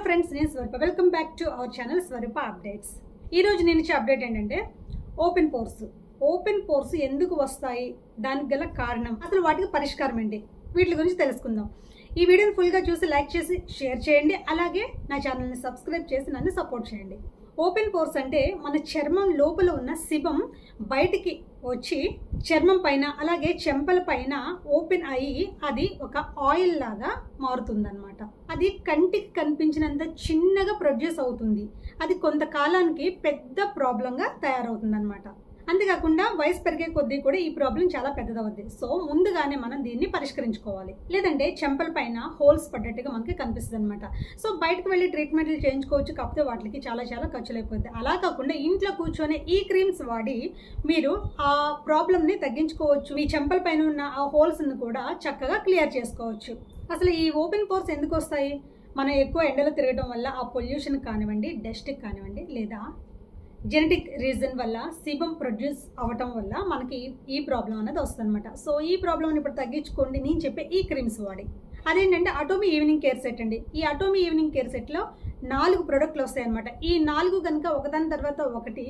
Hello friends నేను Swarupa. Welcome back to our channel Swarupa updates ఈ రోజు నేను ఇచ్చే అప్డేట్ ఏంటంటే ఓపెన్ పోర్స్ ఓపెన్ పోర్స్ ఎందుకు వస్తాయి? దానికి గల కారణం. అసలు వాటికి పరిష్కారం ఏంటి? వీటి గురించి తెలుసుకుందాం. ఈ వీడియోని ఫుల్గా చూసి లైక్ చేసి షేర్ చేయండి. అలాగే నా ఛానల్ని సబ్స్క్రైబ్ చేసి నన్ను సపోర్ట్ చేయండి. ఓపెన్ పోర్స్ అంటే మన చర్మం లోపల ఉన్న శివం బయటికి వచ్చి చర్మం పైన అలాగే చెంపల పైన ఓపెన్ అయ్యి అది ఒక ఆయిల్ లాగా మారుతుందన్నమాట. అది కంటికి కనిపించినంత చిన్నగా ప్రొడ్యూస్ అవుతుంది. అది కొంతకాలానికి పెద్ద ప్రాబ్లంగా తయారవుతుందన్నమాట. అంతేకాకుండా వయసు పెరిగే కొద్దీ కూడా ఈ ప్రాబ్లం చాలా పెద్దదవుద్ది. సో ముందుగానే మనం దీన్ని పరిష్కరించుకోవాలి. లేదంటే చెంపల పైన హోల్స్ పడ్డట్టుగా మనకి కనిపిస్తుంది అనమాట సో బయటకు వెళ్ళి ట్రీట్మెంట్లు చేయించుకోవచ్చు కాకపోతే వాటికి చాలా చాలా ఖర్చులు అయిపోద్ది అలా కాకుండా ఇంట్లో కూర్చొని ఈ క్రీమ్స్ వాడి మీరు ఆ ప్రాబ్లమ్ని తగ్గించుకోవచ్చు. మీ చెంపల పైన ఉన్న ఆ హోల్స్ని కూడా చక్కగా క్లియర్ చేసుకోవచ్చు. అసలు ఈ ఓపెన్ పోర్స్ ఎందుకు వస్తాయి? మనం ఎక్కువ ఎండలో తిరగడం వల్ల ఆ పొల్యూషన్ కానివ్వండి డస్ట్కి కానివ్వండి లేదా జెనెటిక్ రీజన్ వల్ల సిబం ప్రొడ్యూస్ అవ్వటం వల్ల మనకి ఈ ప్రాబ్లం అనేది వస్తుందన్నమాట. సో ఈ ప్రాబ్లమ్ని ఇప్పుడు తగ్గించుకోండి నేను చెప్పే ఈ క్రీమ్స్ వాడి. అదేంటంటే అటోమీ ఈవినింగ్ కేర్ సెట్ అండి. ఈ అటోమీ ఈవినింగ్ కేర్ సెట్లో నాలుగు ప్రొడక్ట్లు వస్తాయన్నమాట. ఈ నాలుగు కనుక ఒకదాని తర్వాత ఒకటి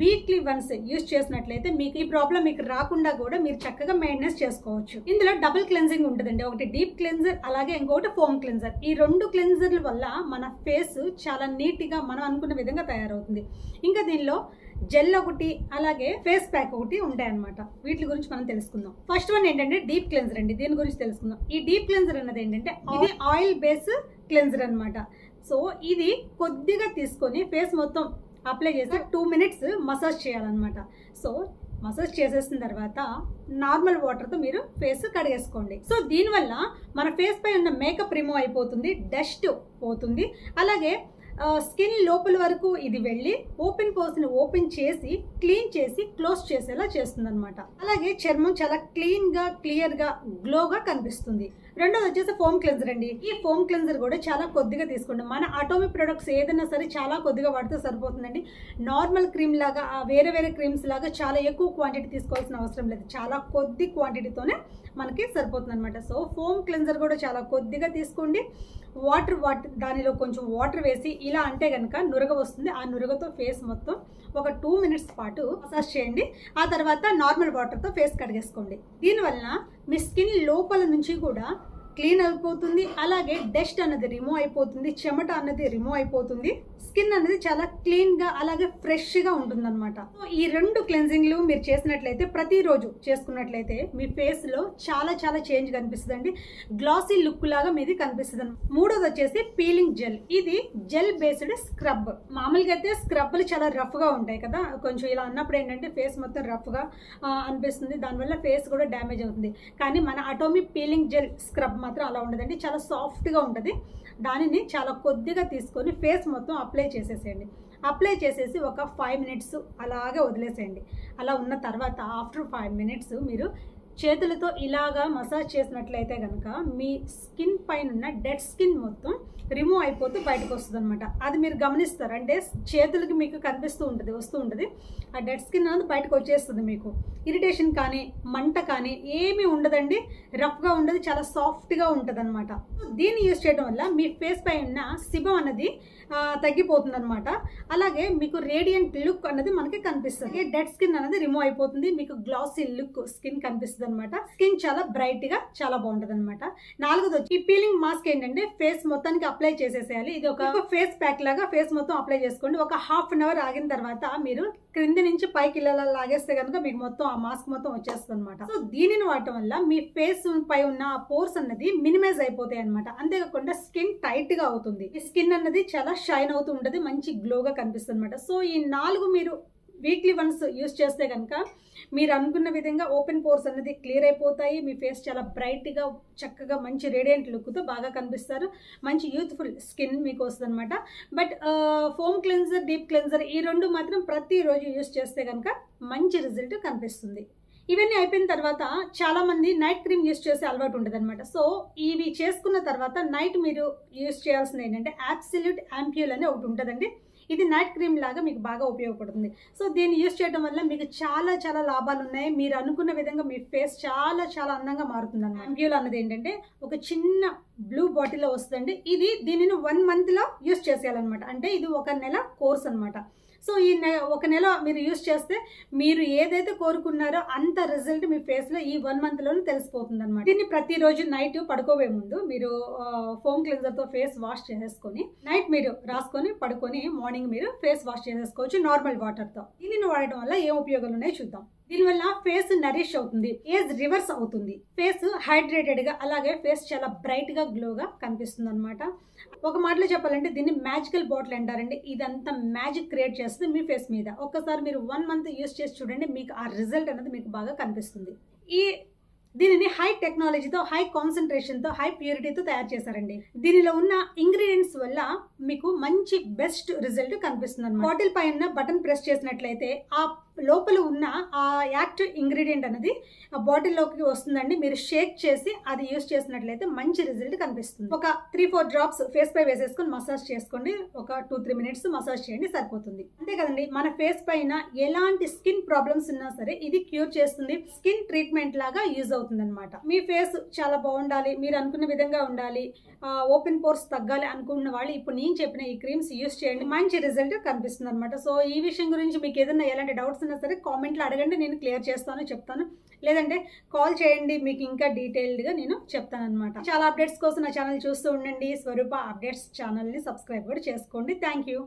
వీక్లీ వన్స్ యూజ్ చేసినట్లయితే మీకు ఈ ప్రాబ్లం మీకు రాకుండా కూడా మీరు చక్కగా మెయింటెనెన్స్ చేసుకోవచ్చు. ఇందులో డబుల్ క్లెన్జింగ్ ఉంటుందండి. ఒకటి డీప్ క్లెన్జర్ అలాగే ఇంకొకటి ఫోమ్ క్లెన్జర్ ఈ రెండు క్లెన్జర్ల వల్ల మన ఫేస్ చాలా నీట్గా మనం అనుకున్న విధంగా తయారవుతుంది. ఇంకా దీనిలో జెల్ ఒకటి అలాగే ఫేస్ ప్యాక్ ఒకటి ఉంటాయి అనమాట వీటి గురించి మనం తెలుసుకుందాం. ఫస్ట్ వన్ ఏంటంటే డీప్ క్లెన్జర్ అండి. దీని గురించి తెలుసుకుందాం. ఈ డీప్ క్లెన్జర్ అన్నది ఏంటంటే ఇది ఆయిల్ బేస్ క్లెన్జర్ అనమాట సో ఇది కొద్దిగా తీసుకొని ఫేస్ మొత్తం అప్లై చేసి టూ మినిట్స్ మసాజ్ చేయాలన్నమాట. సో మసాజ్ చేసేసిన తర్వాత నార్మల్ వాటర్తో మీరు ఫేస్ కడిగేసుకోండి. సో దీనివల్ల మన ఫేస్ పై ఉన్న మేకప్ రిమూవ్ అయిపోతుంది డస్ట్ పోతుంది. అలాగే స్కిన్ లోపల వరకు ఇది వెళ్ళి ఓపెన్ పోర్స్ని ఓపెన్ చేసి క్లీన్ చేసి క్లోజ్ చేసేలా చేస్తుంది అనమాట అలాగే చర్మం చాలా క్లీన్గా క్లియర్గా గ్లోగా కనిపిస్తుంది. రెండోది వచ్చేసి ఫోమ్ క్లెన్సర్ అండి. ఈ ఫోమ్ క్లెన్సర్ కూడా చాలా కొద్దిగా తీసుకోండి. మన అటోమిక్ ప్రొడక్ట్స్ ఏదైనా సరే చాలా కొద్దిగా వాడితే సరిపోతుందండి. నార్మల్ క్రీమ్ లాగా వేరే వేరే క్రీమ్స్ లాగా చాలా ఎక్కువ క్వాంటిటీ తీసుకోవాల్సిన అవసరం లేదు. చాలా కొద్ది క్వాంటిటీతోనే మనకి సరిపోతుంది అనమాట సో ఫోమ్ క్లెన్సర్ కూడా చాలా కొద్దిగా తీసుకోండి. వాటర్ వాటర్ దానిలో కొంచెం వాటర్ వేసి ఇలా అంటే కనుక నురగ వస్తుంది. ఆ నురగతో ఫేస్ మొత్తం ఒక టూ మినిట్స్ పాటు మసాజ్ చేయండి. ఆ తర్వాత నార్మల్ వాటర్తో ఫేస్ కడిగేసుకోండి. దీనివల్ల మీ స్కిన్ లోపల నుంచి కూడా క్లీన్ అయిపోతుంది. అలాగే డస్ట్ అన్నది రిమూవ్ అయిపోతుంది. చెమట అన్నది రిమూవ్ అయిపోతుంది. స్కిన్ అనేది చాలా క్లీన్గా అలాగే ఫ్రెష్గా ఉంటుందన్నమాట. సో ఈ రెండు క్లెన్జింగ్లు మీరు చేసినట్లయితే ప్రతిరోజు చేసుకున్నట్లయితే మీ ఫేస్లో చాలా చాలా చేంజ్ కనిపిస్తుందండి. గ్లాసీ లుక్ లాగా మీది కనిపిస్తుంది మూడోది వచ్చేసి పీలింగ్ జెల్ ఇది జెల్ బేస్డ్ స్క్రబ్ మామూలుగా అయితే స్క్రబ్లు చాలా రఫ్గా ఉంటాయి కదా. కొంచెం ఇలా అన్నప్పుడు ఏంటంటే ఫేస్ మొత్తం రఫ్గా అనిపిస్తుంది. దానివల్ల ఫేస్ కూడా డ్యామేజ్ అవుతుంది. కానీ మన అటోమిక్ పీలింగ్ జెల్ స్క్రబ్ మాత్రం అలా ఉండదండి. చాలా సాఫ్ట్గా ఉంటుంది. దానిని చాలా కొద్దిగా తీసుకొని ఫేస్ మొత్తం అప్లై చేసేసేయండి. అప్లై చేసేసి ఒక ఫైవ్ మినిట్స్ అలాగే వదిలేసేయండి. అలా ఉన్న తర్వాత ఆఫ్టర్ ఫైవ్ మినిట్స్ మీరు చేతులతో ఇలాగా మసాజ్ చేసినట్లయితే కనుక మీ స్కిన్ పైన ఉన్న డెడ్ స్కిన్ మొత్తం రిమూవ్ అయిపోతూ బయటకు వస్తుంది అనమాట అది మీరు గమనిస్తారు. అంటే చేతులకి మీకు కనిపిస్తూ ఉంటుంది వస్తూ ఉంటుంది. ఆ డెడ్ స్కిన్ అనేది బయటకు వచ్చేస్తుంది మీకు. ఇరిటేషన్ కానీ మంట కానీ ఏమీ ఉండదండి. రఫ్గా ఉండదు చాలా సాఫ్ట్గా ఉంటుంది అనమాట దీన్ని యూజ్ చేయడం వల్ల మీ ఫేస్ పై ఉన్న శిభం అనేది తగ్గిపోతుంది అనమాట అలాగే మీకు రేడియంట్ లుక్ అనేది మనకి కనిపిస్తుంది. డెడ్ స్కిన్ అనేది రిమూవ్ అయిపోతుంది. మీకు గ్లాసీ లుక్ స్కిన్ కనిపిస్తుంది. అనమాట స్కిన్ చాలా బ్రైట్గా చాలా బాగుంటుంది అనమాట నాలుగోది వచ్చి ఈ పీలింగ్ మాస్క్ ఏంటంటే ఫేస్ మొత్తానికి అప్లై చేసేసేయాలి. ఇది ఒక ఫేస్ ప్యాక్ లాగా ఫేస్ మొత్తం అప్లై చేసుకోండి. ఒక హాఫ్ అన్ అవర్ ఆగిన తర్వాత మీరు క్రింది నుంచి పైకి ఇలా లాగేస్తే కనుక మీకు మొత్తం ఆ మాస్క్ మొత్తం వచ్చేస్తుంది అనమాట సో దీనిని వాడటం వల్ల మీ ఫేస్ పై ఉన్న ఆ పోర్స్ అన్నది మినిమైజ్ అయిపోతాయి అనమాట అంతేకాకుండా స్కిన్ టైట్గా అవుతుంది. ఈ స్కిన్ అన్నది చాలా షైన్ అవుతూ ఉంటుంది. మంచి గ్లోగా కనిపిస్తుంది అనమాట సో ఈ నాలుగు మీరు వీక్లీ వన్స్ యూస్ చేస్తే కనుక మీరు అనుకున్న విధంగా ఓపెన్ పోర్స్ అనేది క్లియర్ అయిపోతాయి. మీ ఫేస్ చాలా బ్రైట్గా చక్కగా మంచి రేడియంట్ లుక్తో బాగా కనిపిస్తారు. మంచి యూత్ఫుల్ స్కిన్ మీకు వస్తుంది అనమాట but foam cleanser deep cleanser ఈ రెండు మాత్రం ప్రతిరోజు యూస్ చేస్తే కనుక మంచి రిజల్ట్ కనిపిస్తుంది. ఇవన్నీ అయిపోయిన తర్వాత చాలామంది నైట్ క్రీమ్ యూస్ చేసే అలవాటు ఉంటుంది అనమాట సో ఇవి చేసుకున్న తర్వాత నైట్ మీరు యూస్ చేయాల్సింది ఏంటంటే యాబ్సల్యూట్ యాంప్యూల్ అని ఒకటి ఉంటుందండి. ఇది నైట్ క్రీమ్ లాగా మీకు బాగా ఉపయోగపడుతుంది. సో దీన్ని యూస్ చేయడం వల్ల మీకు చాలా చాలా లాభాలు ఉన్నాయి. మీరు అనుకున్న విధంగా మీ ఫేస్ చాలా చాలా అందంగా మారుతుంది యాంప్యూల్ అన్నది ఏంటంటే ఒక చిన్న బ్లూ బాటిల్లో వస్తుందండి. ఇది దీనిని వన్ మంత్లో యూస్ చేసేయాలన్నమాట. అంటే ఇది ఒక నెల కోర్స్ అన్నమాట. సో ఈ నె ఒక నెల మీరు యూస్ చేస్తే మీరు ఏదైతే కోరుకున్నారో అంత రిజల్ట్ మీ ఫేస్లో ఈ వన్ మంత్లోనే తెలిసిపోతుంది అనమాట దీన్ని ప్రతిరోజు నైట్ పడుకోవే ముందు మీరు ఫోమ్ క్లిన్జర్తో ఫేస్ వాష్ చేసేసుకొని నైట్ మీరు రాసుకొని పడుకొని మార్నింగ్ మీరు ఫేస్ వాష్ చేసేసుకోవచ్చు నార్మల్ వాటర్తో. దీనిని వాడటం వల్ల ఏం ఉపయోగాలు ఉన్నాయో చూద్దాం. దీనివల్ల ఫేస్ నరిష్ అవుతుంది ఏజ్ రివర్స్ అవుతుంది. ఫేస్ హైడ్రేటెడ్గా అలాగే ఫేస్ చాలా బ్రైట్గా గ్లోగా కనిపిస్తుంది అనమాట ఒక మాటలో చెప్పాలంటే దీన్ని మ్యాజికల్ బాటిల్ అంటారండి. ఇదంతా మ్యాజిక్ క్రియేట్ చేస్తుంది మీ ఫేస్ మీద. ఒక్కసారి మీరు వన్ మంత్ యూస్ చేసి చూడండి మీకు ఆ రిజల్ట్ అనేది మీకు బాగా కనిపిస్తుంది. ఈ దీనిని హై టెక్నాలజీతో హై కాన్సన్ట్రేషన్తో హై ప్యూరిటీతో తయారు చేశారండి. దీనిలో ఉన్న ఇంగ్రీడియంట్స్ వల్ల మీకు మంచి బెస్ట్ రిజల్ట్ కనిపిస్తుంది బాటిల్ పైన బటన్ ప్రెస్ చేసినట్లయితే ఆ లోపల ఉన్న ఆ యాక్టివ్ ఇంగ్రీడియంట్ అనేది ఆ బాటిల్లోకి వస్తుందండి. మీరు షేక్ చేసి అది యూస్ చేసినట్లయితే మంచి రిజల్ట్ కనిపిస్తుంది. ఒక త్రీ ఫోర్ డ్రాప్స్ ఫేస్ పై వేసేసుకొని మసాజ్ చేసుకోండి. ఒక టూ త్రీ మినిట్స్ మసాజ్ చేయండి సరిపోతుంది. అంతే కదండి మన ఫేస్ పైన ఎలాంటి స్కిన్ ప్రాబ్లమ్స్ ఉన్నా సరే ఇది క్యూర్ చేస్తుంది. స్కిన్ ట్రీట్మెంట్ లాగా యూజ్ అవుతుంది అనమాట మీ ఫేస్ చాలా బాగుండాలి మీరు అనుకున్న విధంగా ఉండాలి ఓపెన్ పోర్స్ తగ్గాలి అనుకున్న వాళ్ళు ఇప్పుడు నేను చెప్పిన ఈ క్రీమ్స్ యూస్ చేయండి మంచి రిజల్ట్ కనిపిస్తుంది అనమాట సో ఈ విషయం గురించి మీకు ఏదైనా ఎలాంటి డౌట్స్ ఉన్నా సరే కామెంట్లో అడగండి నేను క్లియర్ చేస్తాను చెప్తాను. లేదంటే కాల్ చేయండి మీకు ఇంకా డీటెయిల్డ్గా నేను చెప్తాను అనమాట చాలా అప్డేట్స్ కోసం నా ఛానల్ చూస్తూ ఉండండి. స్వరూప అప్డేట్స్ ఛానల్ని సబ్స్క్రైబ్ కూడా చేసుకోండి. Thank you.